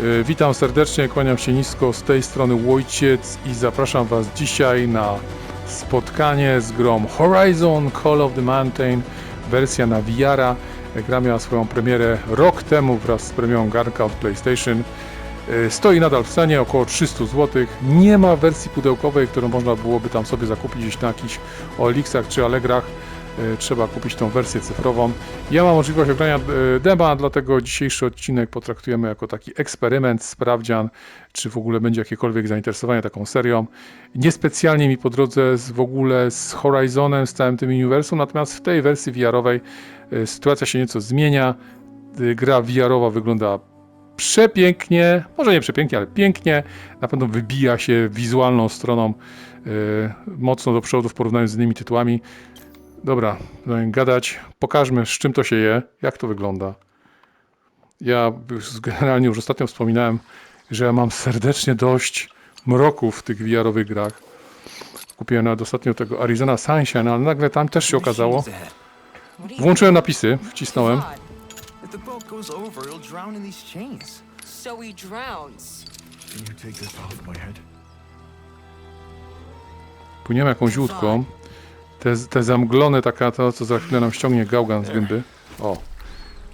E, Witam serdecznie, kłaniam się nisko z tej strony Wojciec i zapraszam Was dzisiaj na spotkanie z grą Horizon Call of the Mountain, wersja na VR-a. Gra miała swoją premierę rok temu wraz z premierą Garka od PlayStation. E, Stoi nadal w cenie, około 300 zł. Nie ma wersji pudełkowej, którą można byłoby tam sobie zakupić gdzieś na jakichś OLX-ach czy Allegrach. E, Trzeba kupić tą wersję cyfrową. Ja mam możliwość ogrania e, dema, dlatego dzisiejszy odcinek potraktujemy jako taki eksperyment, sprawdzian, czy w ogóle będzie jakiekolwiek zainteresowanie taką serią. Niespecjalnie mi po drodze z, w ogóle z Horizonem, z całym tym uniwersum, natomiast w tej wersji VR-owej e, sytuacja się nieco zmienia. Gra VR-owa wygląda przepięknie, może nie przepięknie, ale pięknie. Na pewno wybija się wizualną stroną e, mocno do przodu w porównaniu z innymi tytułami. Dobra, gadać, pokażmy z czym to się je, jak to wygląda. Ja generalnie już ostatnio wspominałem, że ja mam serdecznie dość mroku w tych VR-owych grach. Kupiłem nawet ostatnio tego Arizona Sunshine, ale nagle tam też się okazało. Włączyłem napisy, wcisnąłem. Płyniemy jakąś łódką. Te, te zamglone, taka to, co za chwilę nam ściągnie gałgan z gęby. O,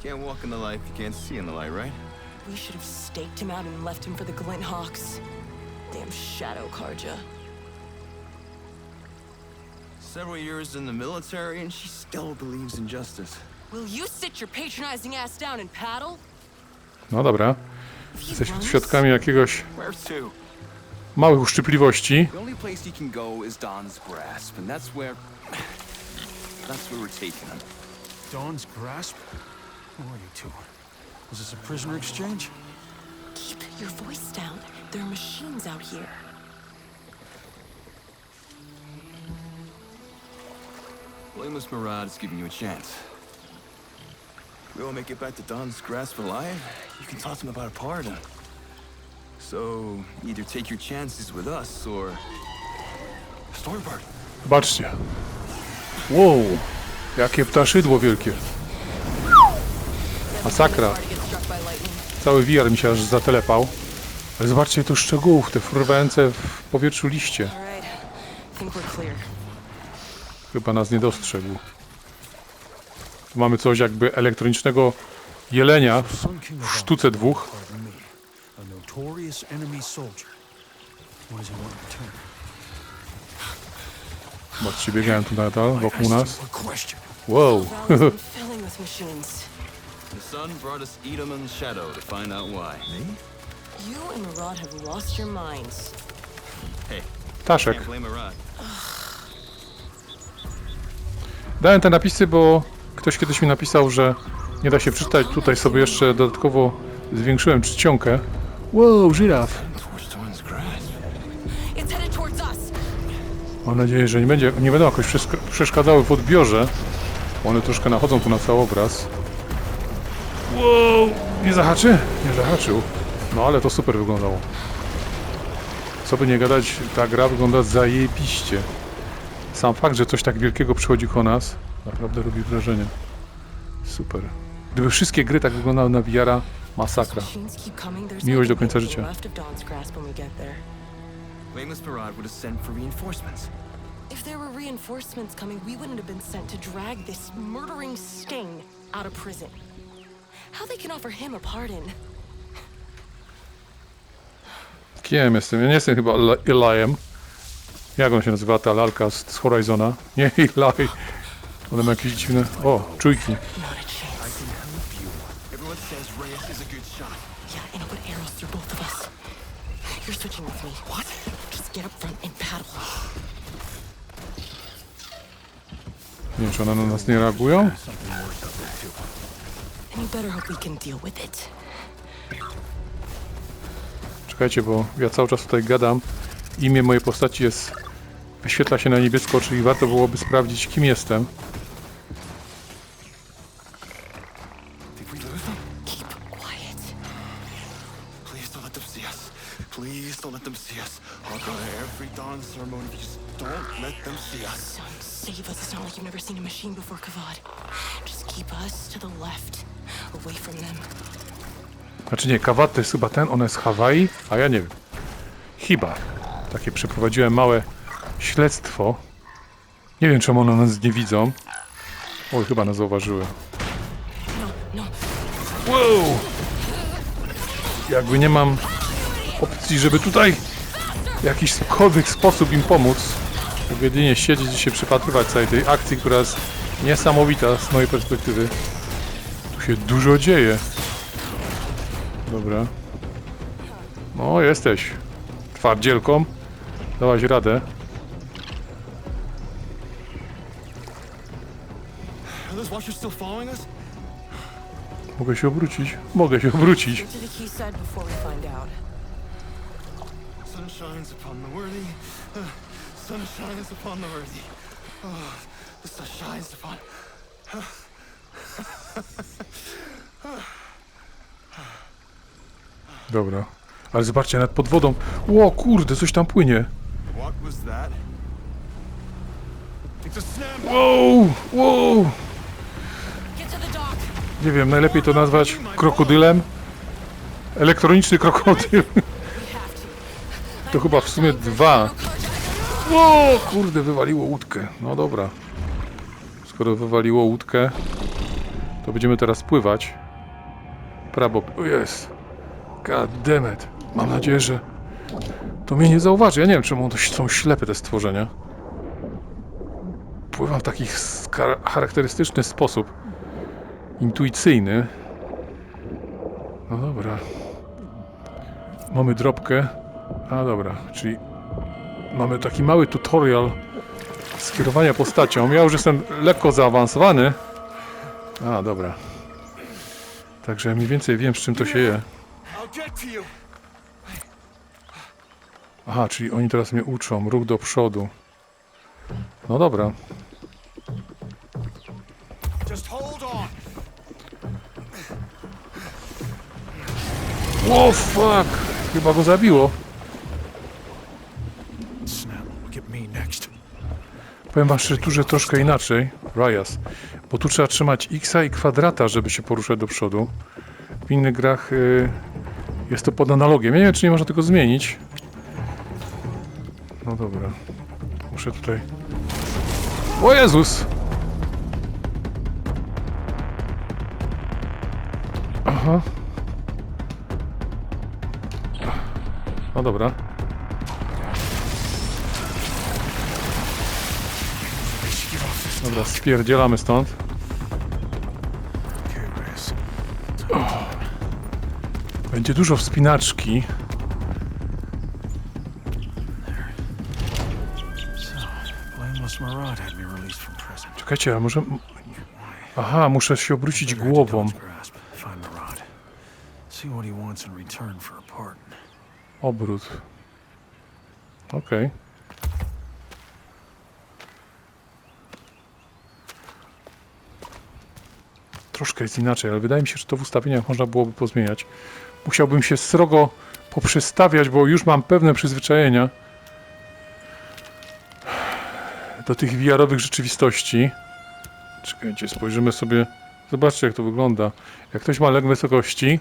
Can't walk in the light if you can't see in the light, right? We should have staked him out and left him for the Glint Hawks. Damn Shadow Karja. Several years in the military, and she still believes in justice. Will you sit your patronizing ass down and paddle? no dobra. Jesteśmy świadkami jakiegoś Where to? Małych uszczypliwości. The only place he can go is Don's Grasp, and that's where. That's where we're taking him. Dawn's grasp? Who are you two? Is this a prisoner exchange? Keep your voice down. There are machines out here. Blameless Murad is giving you a chance. We won't make it back to Don's Grasp alive. You can toss him about a pardon. So, either take your chances with us, or. Stormbird! Zobaczcie. Wow, jakie ptaszydło wielkie. Masakra. Cały VR mi się aż zatelepał. Ale zobaczcie tu szczegółów, te fruwające w powietrzu liście. Chyba nas nie dostrzegł. Tu mamy coś jakby elektronicznego jelenia w sztuce dwóch. Notorious enemy soldier. What does he want in return? Zobaczcie, biegają tu nadal wokół nas. Wow. Filling with machines. The sun brought us Edom and Shadow to find out why. Me? You and Murad have lost your minds. Hey, Ptaszek. can't blame Murad. Dałem te napisy, bo ktoś kiedyś mi napisał, że nie da się przeczytać. Tutaj sobie jeszcze dodatkowo zwiększyłem czcionkę. Wow, żyraf. Mam nadzieję, że nie, będzie, nie będą jakoś przeszk- przeszkadzały w odbiorze. One troszkę nachodzą tu na cały obraz. Wow! Nie zahaczy? Nie zahaczył. No ale to super wyglądało. Co by nie gadać, ta gra wygląda zajebiście. Sam fakt, że coś tak wielkiego przychodzi ko nas, naprawdę robi wrażenie. Super. Gdyby wszystkie gry tak wyglądały na VR-a, masakra. Miłość do końca życia. would have sent for reinforcements. If there were reinforcements coming, we wouldn't have been sent to drag this murdering stain out of prison. How they can offer him a pardon? Kim jestem? Ja nie jestem chyba Eli- Eli'em. Jak on się nazywa, ta lalka z, z Horizona? Nie Eli. One ma jakieś dziwne... O, czujki. Nie wiem, czy one na nas nie reagują? Czekajcie, bo ja cały czas tutaj gadam. Imię mojej postaci jest... Wyświetla się na niebiesko, czyli warto byłoby sprawdzić, kim jestem. Nie, Kawat to jest chyba ten, ona jest z Hawaii, a ja nie wiem. Chyba. Takie przeprowadziłem małe śledztwo. Nie wiem, czemu one nas nie widzą. Oj, chyba nas zauważyły. Wow! Jakby nie mam opcji, żeby tutaj w jakikolwiek sposób im pomóc. Mogę jedynie siedzieć i się przypatrywać całej tej akcji, która jest niesamowita z mojej perspektywy. Tu się dużo dzieje. Dobra. No, jesteś. Twardzielką. Dałaś radę. Mogę się obrócić. Mogę się obrócić. Shines upon the worthy. Sun shines upon the worthy. Oh, the sun shines upon. Dobra. Ale zobaczcie, nad pod wodą. Ło, kurde, coś tam płynie. Wow, wow. Nie wiem, najlepiej to nazwać krokodylem. Elektroniczny krokodyl. To. Chyba w sumie dwa. O, kurde, wywaliło łódkę. No dobra. Skoro wywaliło łódkę, to będziemy teraz pływać. Prawo. O jest. God damn it. Mam nadzieję, że to mnie nie zauważy. Ja nie wiem, czemu to są ślepe te stworzenia. Pływam w taki charakterystyczny sposób. Intuicyjny. No dobra. Mamy dropkę. A dobra, czyli mamy taki mały tutorial skierowania postacią. Ja już jestem lekko zaawansowany. A, dobra. Także mniej więcej wiem, z czym to się je. Aha, czyli oni teraz mnie uczą. Ruch do przodu. No dobra. Ło, fuck! Chyba go zabiło. Powiem wam szczerze, tu, że troszkę inaczej. Ryas. Bo tu trzeba trzymać X i kwadrata, żeby się poruszać do przodu. W innych grach y, jest to pod analogiem. Ja nie wiem, czy nie można tego zmienić. No dobra. Muszę tutaj... O Jezus! Aha. No dobra. Dobra, spierdzielamy stąd. Będzie dużo wspinaczki. Czekajcie, a może... Aha, muszę się obrócić głową. Obrót. Okej. Troszkę jest inaczej, ale wydaje mi się, że to w ustawieniach można byłoby pozmieniać. Musiałbym się srogo poprzestawiać, bo już mam pewne przyzwyczajenia do tych VR-owych rzeczywistości. Czekajcie, spojrzymy sobie. Zobaczcie, jak to wygląda. Jak ktoś ma lek wysokości,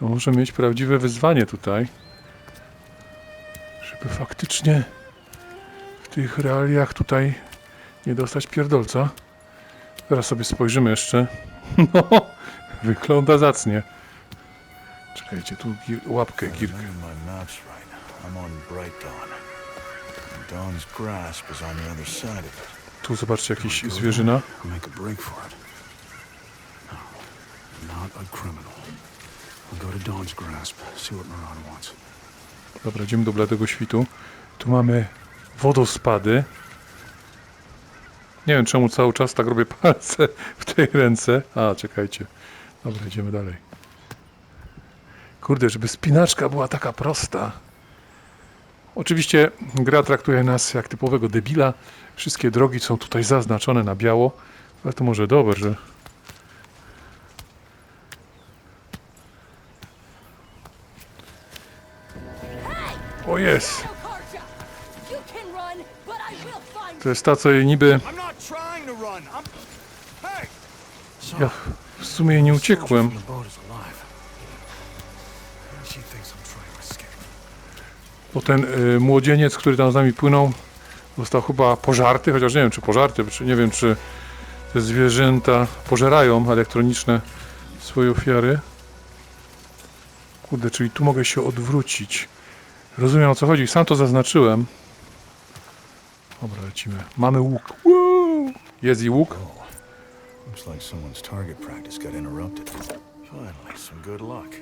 to może mieć prawdziwe wyzwanie tutaj żeby faktycznie w tych realiach tutaj nie dostać pierdolca. Zaraz sobie spojrzymy jeszcze. No, wygląda zacnie. Czekajcie, tu gir- łapkę, girkę. Tu zobaczcie, jakiś zwierzyna. No. Dobra, idziemy do bladego świtu. Tu mamy wodospady. Nie wiem czemu cały czas tak robię palce w tej ręce. A, czekajcie. Dobra, idziemy dalej. Kurde, żeby spinaczka była taka prosta. Oczywiście gra traktuje nas jak typowego debila. Wszystkie drogi są tutaj zaznaczone na biało. Ale to może dobre, że... O jest! To jest ta, co jej niby... Ja w sumie nie uciekłem. Bo ten y, młodzieniec, który tam z nami płynął, został chyba pożarty, chociaż nie wiem czy pożarty, czy nie wiem czy te zwierzęta pożerają elektroniczne swoje ofiary. Kurde, czyli tu mogę się odwrócić. Rozumiem o co chodzi, sam to zaznaczyłem. Dobra, lecimy. Mamy łuk. Wow! Jest i łuk. Looks like someone's target practice got interrupted. Finally, some good luck.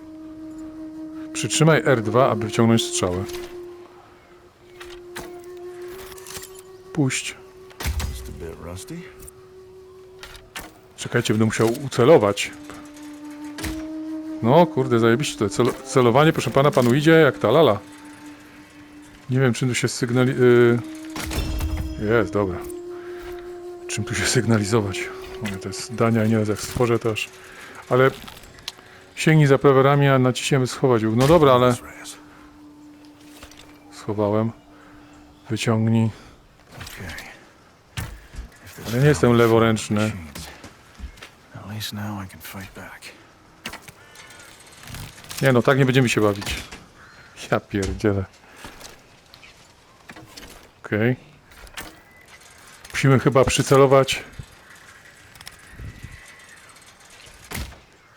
Przytrzymaj R2, aby wyciągnąć strzałę. Puść. Czekajcie, będę musiał ucelować. No, kurde, zajebiście to. Cel celowanie, proszę pana, panu idzie jak ta lala. Nie wiem, czym tu się sygnali... Yy... Jest, dobra. Czym tu się sygnalizować? Mówię, To jest dania, nie jak stworzę też. Ale... Sięgnij za prawe ramię, a naciśniemy schować. No dobra, ale... Schowałem. Wyciągnij. Okay. If this Ale nie jestem town is leworęczny. machines, At least now I can fight back. Nie no, tak nie będziemy się bawić. Ja pierdzielę. Okej. Musimy chyba przycelować.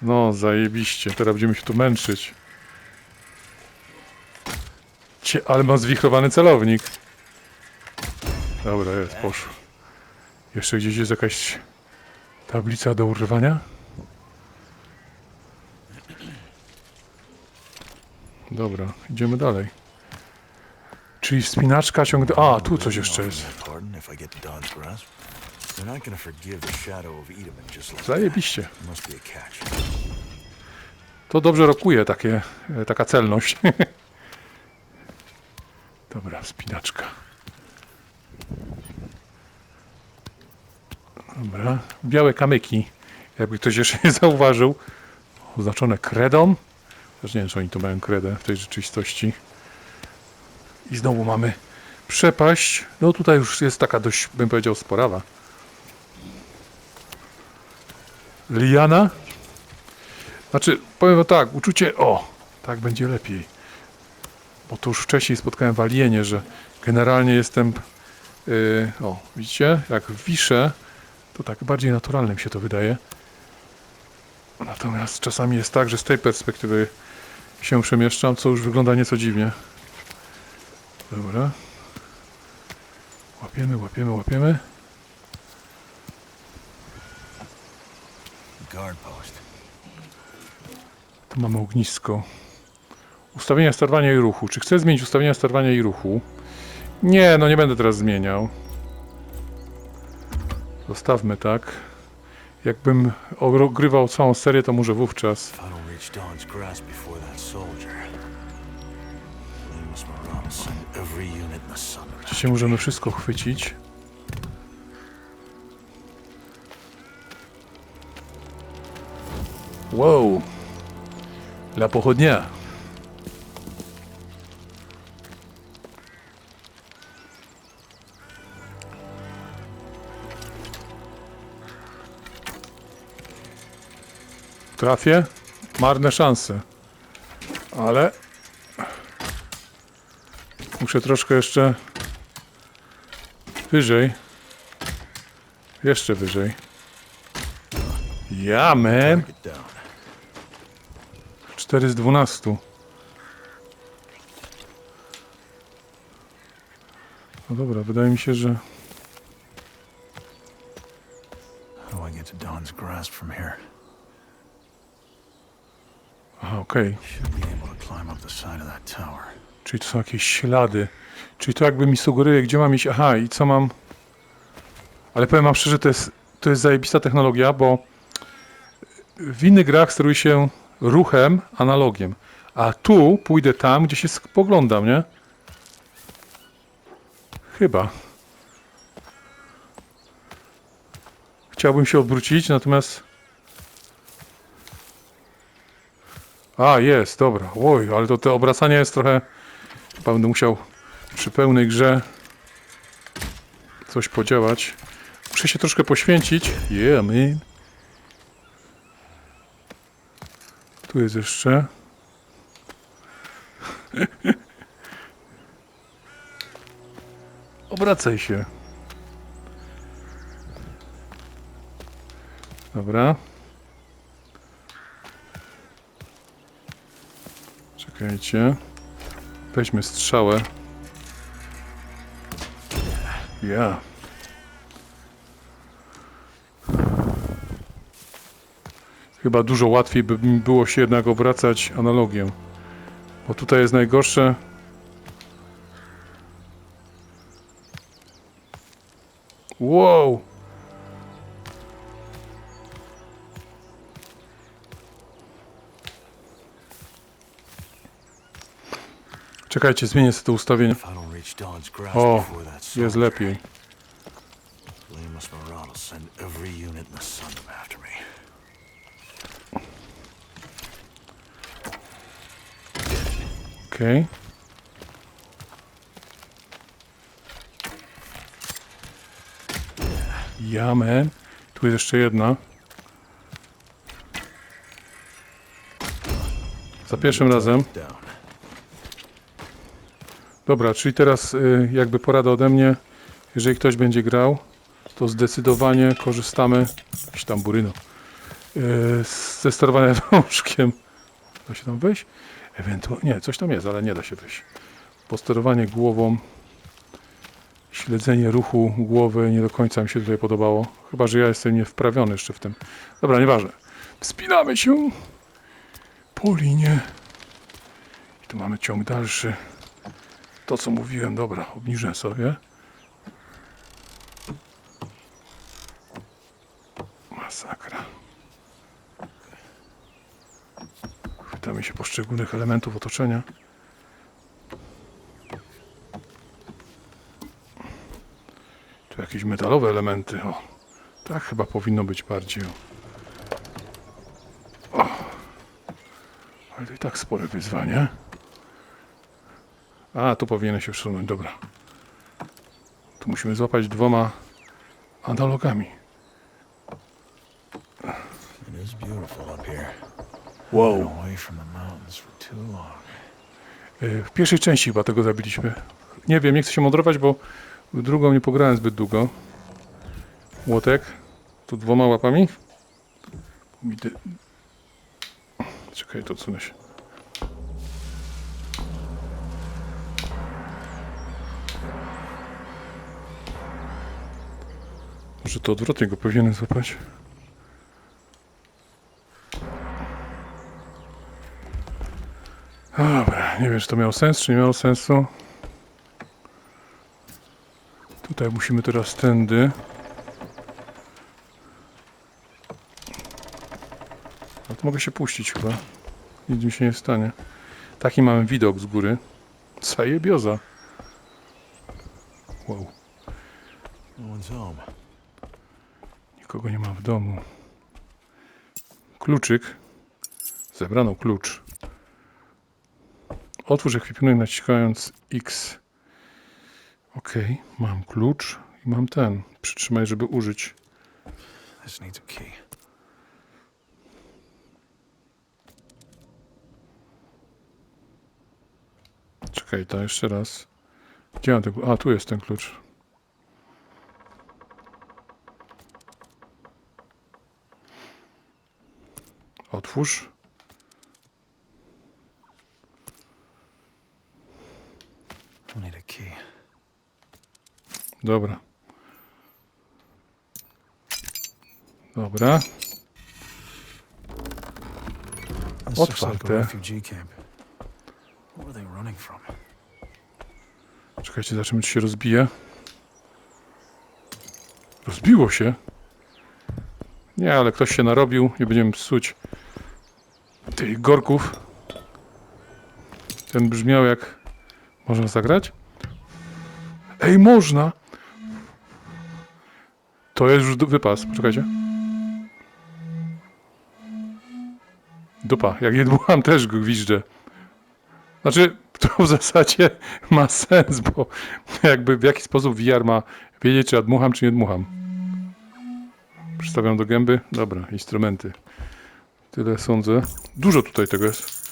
No, zajebiście. Teraz będziemy się tu męczyć. Cie, ale mam zwichrowany celownik. Dobra, jest, poszło. Jeszcze gdzieś jest jakaś tablica do urwania? Dobra, idziemy dalej. Czyli wspinaczka ciągle... A, tu coś jeszcze jest. Zajebiście. To dobrze rokuje takie, e, taka celność. Dobra, wspinaczka. Dobra, białe kamyki. Jakby ktoś jeszcze nie zauważył. Oznaczone kredą. Też nie wiem, czy oni tu mają kredę w tej rzeczywistości. I znowu mamy przepaść. No tutaj już jest taka dość, bym powiedział, sporawa. Liana. Znaczy, powiem tak, uczucie, o, tak będzie lepiej. Bo to już wcześniej spotkałem w Alienie, że generalnie jestem, yy, o, widzicie, jak wiszę, to tak bardziej naturalne mi się to wydaje. Natomiast czasami jest tak, że z tej perspektywy się przemieszczam, co już wygląda nieco dziwnie. Dobra. Łapiemy, łapiemy, łapiemy. Tu mamy ognisko. Ustawienia sterowania i ruchu. Czy chcę zmienić ustawienia sterowania i ruchu? Nie, no nie będę teraz zmieniał. Zostawmy tak. Jakbym ogrywał całą serię, to może wówczas. Dzisiaj możemy wszystko chwycić. Wow. Dla pochodnia. Trafię? Marne szanse. Ale muszę troszkę jeszcze Wyżej. Jeszcze wyżej. Ja, man. Target down. 4 z 12. No dobra, wydaje mi się, że... tower. Czyli to są jakieś ślady. Czyli to jakby mi sugeruje, gdzie mam iść. Aha, i co mam... Ale powiem wam szczerze, to jest, to jest zajebista technologia, bo w innych grach steruje się ruchem, analogiem. A tu pójdę tam, gdzie się spoglądam, nie? Chyba. Chciałbym się odwrócić, natomiast... A, jest, dobra. Oj, ale to te obracanie jest trochę... Będę musiał przy pełnej grze coś podziałać. Muszę się troszkę poświęcić. Yeah, man. Tu jest jeszcze. Obracaj się. Dobra. Czekajcie. Weźmy strzałę. Ja. Chyba dużo łatwiej by było się jednak obracać analogiem. Bo tutaj jest najgorsze. Czekajcie, zmienię sobie Don's grasp O, jest lepiej. Okej. Ja, man. Tu jest jeszcze jedna. Za pierwszym razem. Dobra, czyli teraz y, jakby porada ode mnie. Jeżeli ktoś będzie grał, to zdecydowanie korzystamy. Jakiś tam buryno. y, ze sterowania rączkiem. Da się tam wejść? Ewentualnie. Nie, coś tam jest, ale nie da się wejść. Posterowanie głową. Śledzenie ruchu głowy nie do końca mi się tutaj podobało. Chyba, że ja jestem niewprawiony jeszcze w tym. Dobra, nieważne. Wspinamy się po linie. I tu mamy ciąg dalszy. To, co mówiłem, dobra, obniżę sobie. Masakra. Chwytamy się poszczególnych elementów otoczenia. Tu jakieś metalowe elementy. O, tak chyba powinno być bardziej. O. Ale to i tak spore wyzwanie. A, tu powinienem się wsunąć, dobra. Tu musimy złapać dwoma analogami. Wow. Y, W pierwszej części chyba tego zabiliśmy. Nie wiem, nie chcę się mądrować, bo w drugą nie pograłem zbyt długo. Łotek. Tu dwoma łapami. Czekaj, to odsunę się. Może to odwrotnie go powinienem złapać. Dobra, nie wiem, czy to miało sens, czy nie miało sensu. Tutaj musimy teraz tędy. No to mogę się puścić chyba. Nic mi się nie stanie. Taki mamy widok z góry. Zajebioza. Wow, No one's home. nikogo nie ma w domu. Kluczyk. Zebrano klucz. Otwórz ekwipunek naciskając X. Ok, mam klucz i mam ten. Przytrzymaj, żeby użyć. This needs a key. Czekaj, to jeszcze raz. Gdzie mam ten klucz? A, tu jest ten klucz. Otwórz. I. Dobra. Dobra. Otwarte. Czekajcie, zobaczymy, czy się rozbije. Rozbiło się. Nie, ale ktoś się narobił. Nie będziemy psuć gorków. Ten brzmiał jak... Można zagrać? Ej, można! To jest już wypas. Poczekajcie. Dupa. Jak dmucham, też go gwiżdżę. Znaczy, to w zasadzie ma sens, bo jakby w jaki sposób VR ma wiedzieć, czy ja dmucham, czy nie dmucham. Przystawiam do gęby. Dobra, instrumenty. Tyle sądzę. Dużo tutaj tego jest.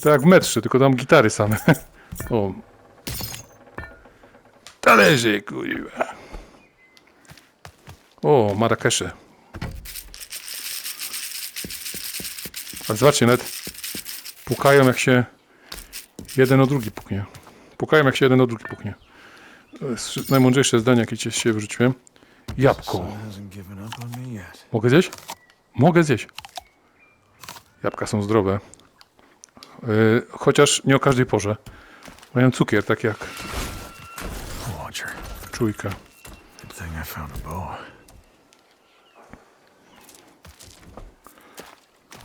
To jak w metrze, tylko tam gitary same. O. Talerze, kurwa. O, Marrakesze. Ale zobaczcie, nawet pukają jak się jeden o drugi puknie. Pukają jak się jeden o drugi puknie. To jest najmądrzejsze zdanie, jakie się wyrzuciłem. Jabłko. Mogę zjeść? Mogę zjeść. Jabłka są zdrowe. Yy, chociaż nie o każdej porze. Mają cukier, tak jak czujka.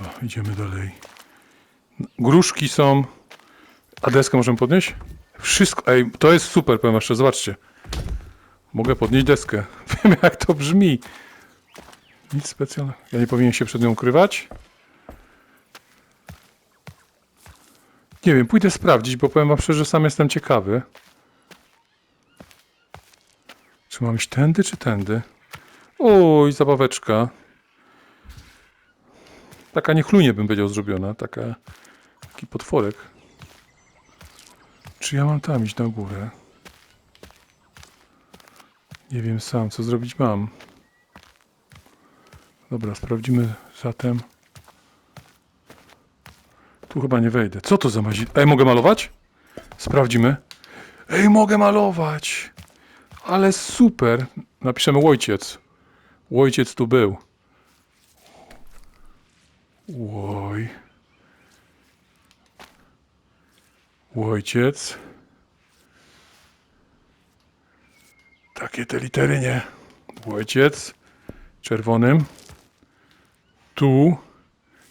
O, idziemy dalej. Gruszki są. A deskę możemy podnieść? Wszystko. Ej, to jest super, powiem szczerze. Zobaczcie. Mogę podnieść deskę. Wiem, jak to brzmi. Nic specjalnego. Ja nie powinien się przed nią ukrywać. Nie wiem, pójdę sprawdzić, bo powiem wam szczerze, sam jestem ciekawy. Czy mam iść tędy, czy tędy? Oj, zabaweczka. Taka niechlunie bym powiedział zrobiona. Taka, taki potworek. Czy ja mam tam iść na górę? Nie wiem sam, co zrobić mam. Dobra, sprawdzimy zatem. Tu chyba nie wejdę. Co to za mazi... Ej, mogę malować? Sprawdzimy. Ej, mogę malować! Ale super! Napiszemy Łojciec. Łojciec tu był. Łoj. Łojciec. Takie te litery nie. Łojciec. Czerwonym. Tu.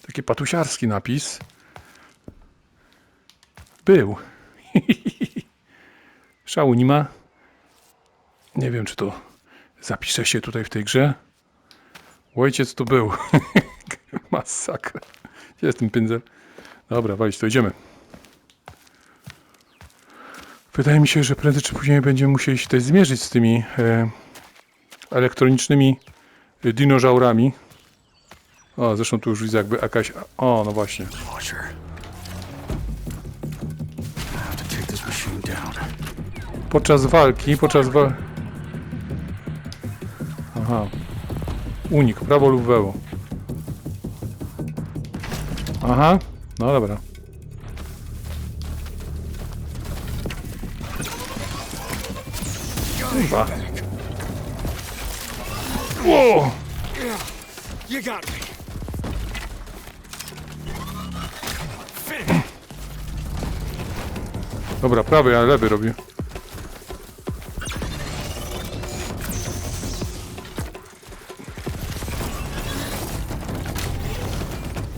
Taki patusiarski napis. Był. Szału nie ma. Nie wiem, czy to zapisze się tutaj w tej grze. Ojciec tu był. Masakra. Gdzie jest ten pędzel? Dobra, walić, to idziemy. Wydaje mi się, że prędzej czy później będziemy musieli się tutaj zmierzyć z tymi e, elektronicznymi e, dinożaurami. O, zresztą tu już widzę jakby jakaś... O, no właśnie. Podczas walki, podczas wal... Aha. Unik, prawo lub lewo. Aha, no dobra. Kurwa. Ło! You got me. Dobra, prawy, ale lewy robię.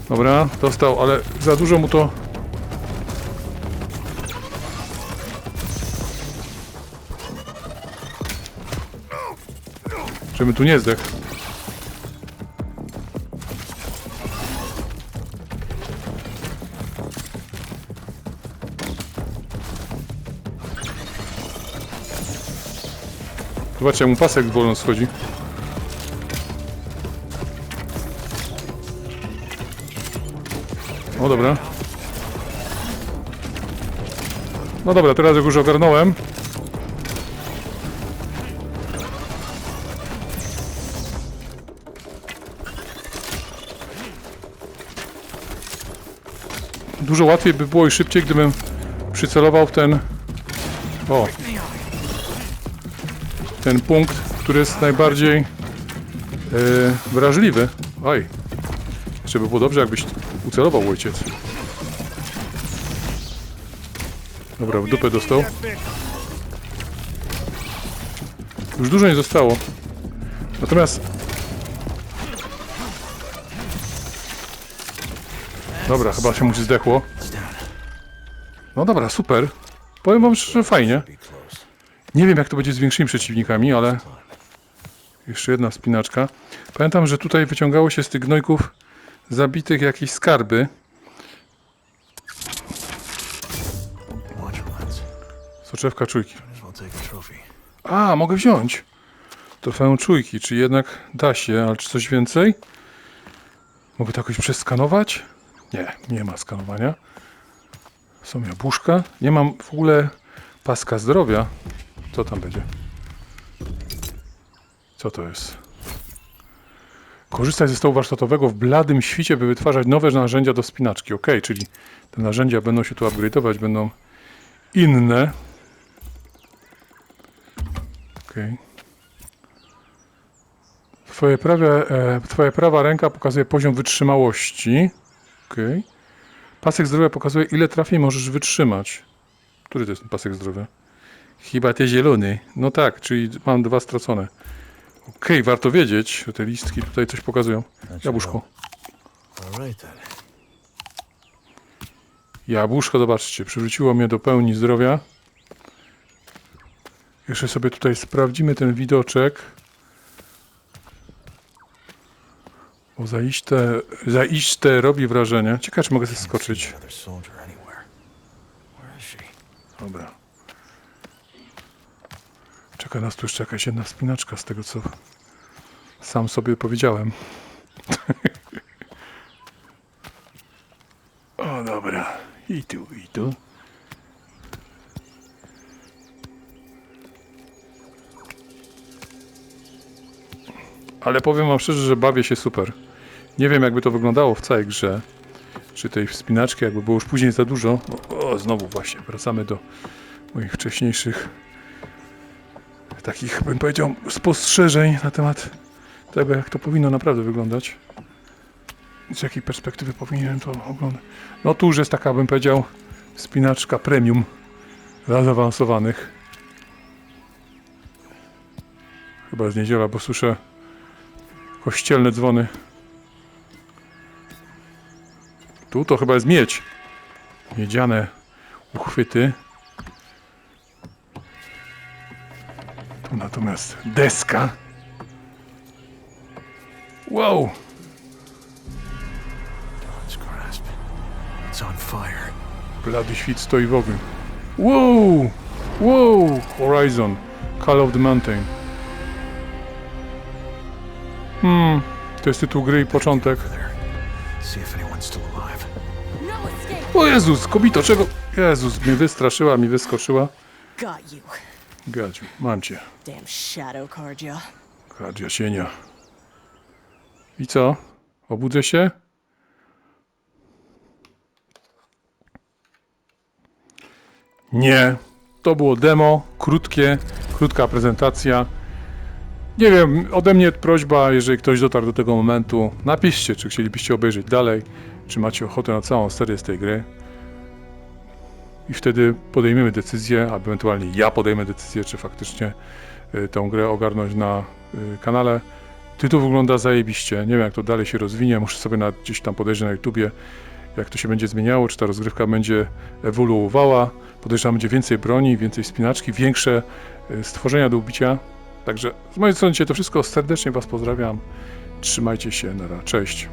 Dobra, dostał, ale za dużo mu to... Żebym tu nie zdechł. Zobaczcie, mu pasek wolno schodzi. O, dobra. No dobra, teraz jak już ogarnąłem. Dużo łatwiej by było i szybciej, gdybym przycelował w ten... O, ten punkt, który jest najbardziej e, wrażliwy. Oj, jeszcze by było dobrze, jakbyś ucelował ojciec. Dobra, w dupę dostał. Już dużo nie zostało. Natomiast... Dobra, chyba się mu zdechło. No dobra, super. Powiem wam szczerze, fajnie. Nie wiem, jak to będzie z większymi przeciwnikami, ale jeszcze jedna spinaczka. Pamiętam, że tutaj wyciągało się z tych gnojków zabitych jakieś skarby. Soczewka czujki. A, mogę wziąć. Trofeum czujki, czy jednak da się, ale czy coś więcej? Mogę to jakoś przeskanować? Nie, nie ma skanowania. Są jabłuszka. Nie mam w ogóle paska zdrowia. Co tam będzie? Co to jest? Korzystać ze stołu warsztatowego w bladym świcie, by wytwarzać nowe narzędzia do spinaczki. Ok, czyli te narzędzia będą się tu upgrade'ować, będą inne. Ok. Twoje, prawe, e, twoja prawa ręka pokazuje poziom wytrzymałości. Ok. Pasek zdrowia pokazuje, ile trafień możesz wytrzymać. Który to jest pasek zdrowia? Chyba te zielony. No tak, czyli mam dwa stracone. Okej, warto wiedzieć. że Te listki tutaj coś pokazują. Jabłuszko. All right then. Jabłuszko, zobaczcie, przywróciło mnie do pełni zdrowia. Jeszcze sobie tutaj sprawdzimy ten widoczek. Bo zaiste, zaiste robi wrażenie. Ciekawe, czy mogę is she? Dobra. Czeka nas tu jeszcze jakaś jedna spinaczka z tego, co sam sobie powiedziałem. o, dobra. I tu, i tu. Ale powiem wam szczerze, że bawię się super. Nie wiem, jakby to wyglądało w całej grze. Czy tej wspinaczki, jakby było już później za dużo. O, o znowu właśnie, wracamy do moich wcześniejszych takich, bym powiedział, spostrzeżeń na temat tego, jak to powinno naprawdę wyglądać. Z jakiej perspektywy powinienem to oglądać. No tu już jest taka, bym powiedział, spinaczka premium dla zaawansowanych. Chyba jest niedziela, bo słyszę kościelne dzwony. Tu to chyba jest miedź. Miedziane uchwyty. Natomiast deska. Wow! Dawn's grasp. It's on fire. Blady świt stoi w ogniu. Wow! Wow! Horizon. Call of the Mountain. Hmm. To jest tytuł gry i początek. No! O Jezus, kobito, czego? Jezus, mnie wystraszyła, mi wyskoczyła. Gadziu, mam cię. damn shadow cardia. Kadzia cienia. I co? Obudzę się? Nie. To było demo, krótkie, krótka prezentacja. Nie wiem, ode mnie prośba, jeżeli ktoś dotarł do tego momentu, napiszcie, czy chcielibyście obejrzeć dalej, czy macie ochotę na całą serię z tej gry. I wtedy podejmiemy decyzję, albo ewentualnie ja podejmę decyzję, czy faktycznie y, tę grę ogarnąć na y, kanale. Tytuł wygląda zajebiście. Nie wiem, jak to dalej się rozwinie. Muszę sobie na, gdzieś tam podejrzeć na YouTubie, jak to się będzie zmieniało, czy ta rozgrywka będzie ewoluowała. Podejrzewam, będzie więcej broni, więcej spinaczki, większe y, stworzenia do ubicia. Także z mojej strony to wszystko. Serdecznie Was pozdrawiam. Trzymajcie się. Nara. Cześć.